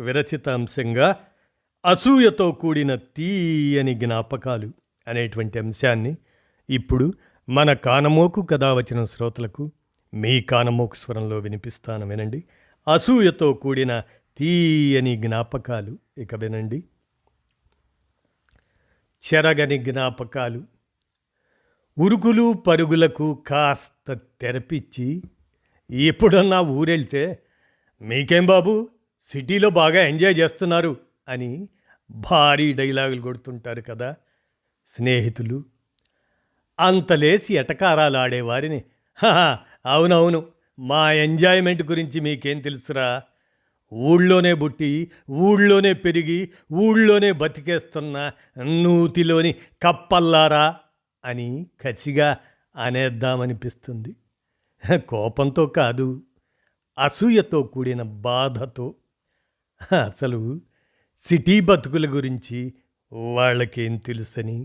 విరచిత అంశంగా అసూయతో కూడిన తీయని జ్ఞాపకాలు అనేటువంటి అంశాన్ని ఇప్పుడు మన కానమోకు కథ వచ్చిన శ్రోతలకు మీ కానమోకు స్వరంలో వినిపిస్తాను వినండి. అసూయతో కూడిన తీయని జ్ఞాపకాలు ఇక వినండి. చెరగని జ్ఞాపకాలు ఉరుకులు పరుగులకు కాస్త తెరపిచ్చి ఎప్పుడన్నా ఊరెళ్తే మీకేం బాబు? సిటీలో బాగా ఎంజాయ్ చేస్తున్నారు అని భారీ డైలాగులు కొడుతుంటారు కదా స్నేహితులు. అంతలేసి ఎటకారాలు ఆడేవారిని. అవునవును మా ఎంజాయ్మెంట్ గురించి మీకేం తెలుసురా? ఊళ్ళోనే పుట్టి ఊళ్ళోనే పెరిగి ఊళ్ళోనే బతికేస్తున్న నూతిలోని కప్పల్లారా అని కసిగా అనేద్దామనిపిస్తుంది. కోపంతో కాదు అసూయతో కూడిన బాధతో. అసలు సిటీ బతుకుల గురించి వాళ్ళకేం తెలుసని?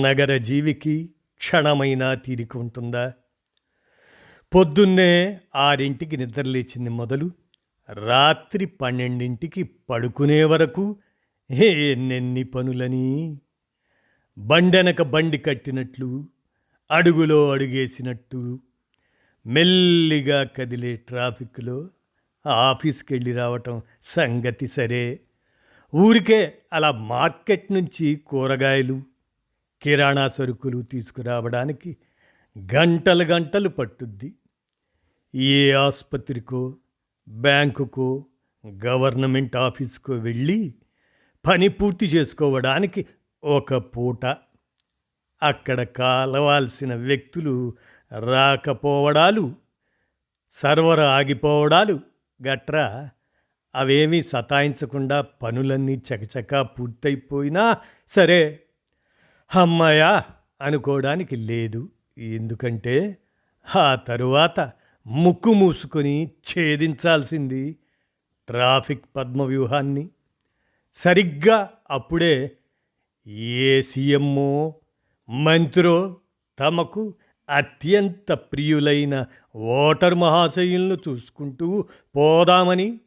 నగర జీవికి క్షణమైనా తీరిక ఉంటుందా? పొద్దున్నే ఆరింటికి నిద్రలేచింది మొదలు రాత్రి పన్నెండింటికి పడుకునే వరకు ఎన్నెన్ని పనులని! బండెనక బండి కట్టినట్లు అడుగులో అడుగేసినట్టు మెల్లిగా కదిలే ట్రాఫిక్లో ఆఫీస్కి వెళ్ళి రావటం సంగతి సరే. ఊరికే అలా మార్కెట్ నుంచి కూరగాయలు కిరాణా సరుకులు తీసుకురావడానికి గంటలు గంటలు పట్టుద్ది. ఏ ఆసుపత్రికో బ్యాంకుకో గవర్నమెంట్ ఆఫీస్కో వెళ్ళి పని పూర్తి చేసుకోవడానికి ఒక పూట అక్కడ కాలవాల్సిన వ్యక్తులు రాకపోవడాలు సర్వర్ ఆగిపోవడాలు గట్రా అవేమీ సతాయించకుండా పనులన్నీ చకచకా పూర్తయిపోయినా సరే అమ్మాయా అనుకోవడానికి లేదు. ఎందుకంటే ఆ తరువాత ముక్కు మూసుకొని ఛేదించాల్సింది ట్రాఫిక్ పద్మవ్యూహాన్ని. సరిగ్గా అప్పుడే ఏ సీఎంఓ మంత్రో తమకు అత్యంత ప్రియులైన ఓటర్ మహాశయులను చూసుకుంటూ పోదామని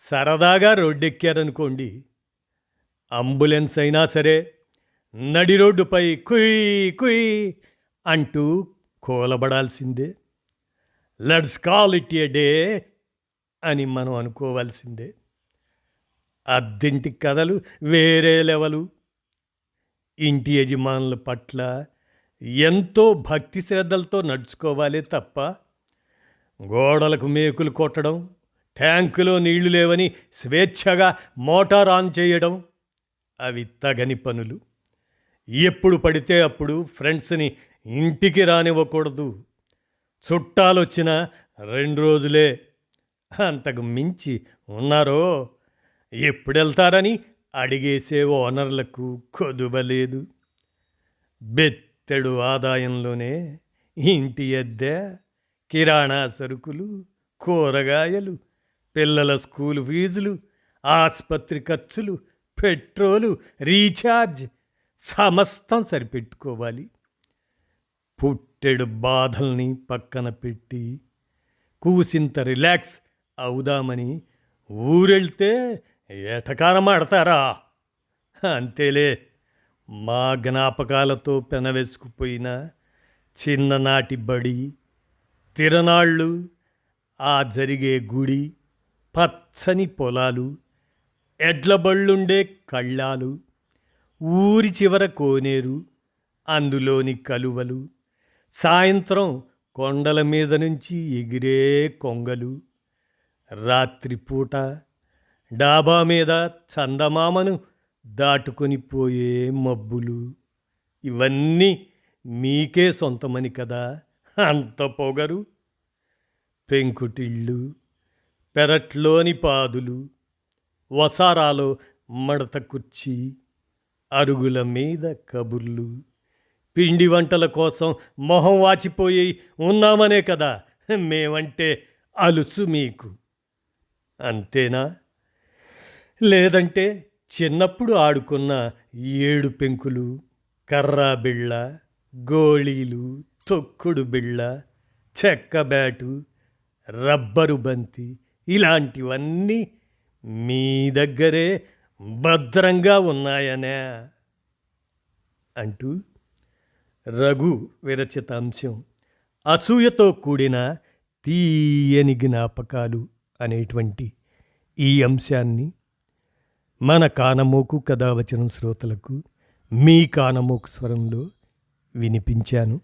సరదాగా రోడ్డెక్కారనుకోండి. అంబులెన్స్ అయినా సరే నడి రోడ్డుపై కుయ్ కుయ్ అంటూ కూలబడాల్సిందే. Let's call it a day అని మనం అనుకోవాల్సిందే. అద్దింటి కథలు వేరే లెవలు. ఇంటి యజమానుల పట్ల ఎంతో భక్తి శ్రద్ధలతో నడుచుకోవాలి తప్ప గోడలకు మేకులు కొట్టడం ట్యాంకులో నీళ్ళు లేవని స్వేచ్ఛగా మోటార్ ఆన్ చేయడం అవి తగని పనులు. ఎప్పుడు పడితే అప్పుడు ఫ్రెండ్స్ని ఇంటికి రానివ్వకూడదు. చుట్టాలు వచ్చిన రెండు రోజులే. అంతకు మించి ఉన్నారో? ఎప్పుడెళ్తారని అడిగేసే ఓనర్లకు కొదువలేదు. బెత్ తెడు ఆదాయంలోనే ఇంటి అద్దె కిరాణా సరుకులు కూరగాయలు పిల్లల స్కూల్ ఫీజులు ఆసుపత్రి ఖర్చులు పెట్రోలు రీఛార్జ్ సమస్తం సరిపెట్టుకోవాలి. పుట్టెడు బాధల్ని పక్కన పెట్టి కూసింత రిలాక్స్ అవుదామని ఊరెళ్తే ఎటకారం ఆడతారా? అంతేలే. మా జ్ఞాపకాలతో పెనవేసుకుపోయిన చిన్ననాటి బడి తిరనాళ్ళు ఆ జరిగే గుడి పచ్చని పొలాలు ఎడ్లబళ్ళుండే కళ్ళాలు ఊరి చివర కోనేరు అందులోని కలువలు సాయంత్రం కొండల మీద నుంచి ఎగిరే కొంగలు రాత్రిపూట డాబా మీద చందమామను దాటుకొని పోయే మబ్బులు ఇవన్నీ మీకే సొంతమని కదా? అంత పొగరు. పెంకుటిళ్ళు పెరట్లోని పాదులు వసారాలో మడత కుర్చీ అరుగుల మీద కబుర్లు. పిండి వంటల కోసం మొహం వాచిపోయి ఉన్నామనే కదా? మేమంటే అలుసు మీకు. అంతేనా? లేదంటే చిన్నప్పుడు ఆడుకున్న ఏడు పెంకులు కర్రా బిళ్ళ గోళీలు తొక్కుడు బిళ్ళ చెక్క బ్యాటు రబ్బరు బంతి ఇలాంటివన్నీ మీ దగ్గరే భద్రంగా ఉన్నాయనే అంటూ రఘు విరచిత అంశం. అసూయతో కూడిన తీయని జ్ఞాపకాలు అనేటువంటి ఈ అంశాన్ని మన కానమోకు కథావచనం శ్రోతలకు మీ కానమోకు స్వరంలో వినిపించాను.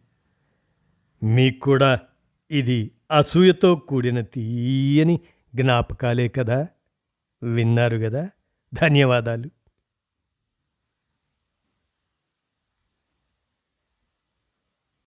మీకు కూడా ఇది అసూయతో కూడిన తీయని జ్ఞాపకాలే కదా. విన్నారు కదా. ధన్యవాదాలు.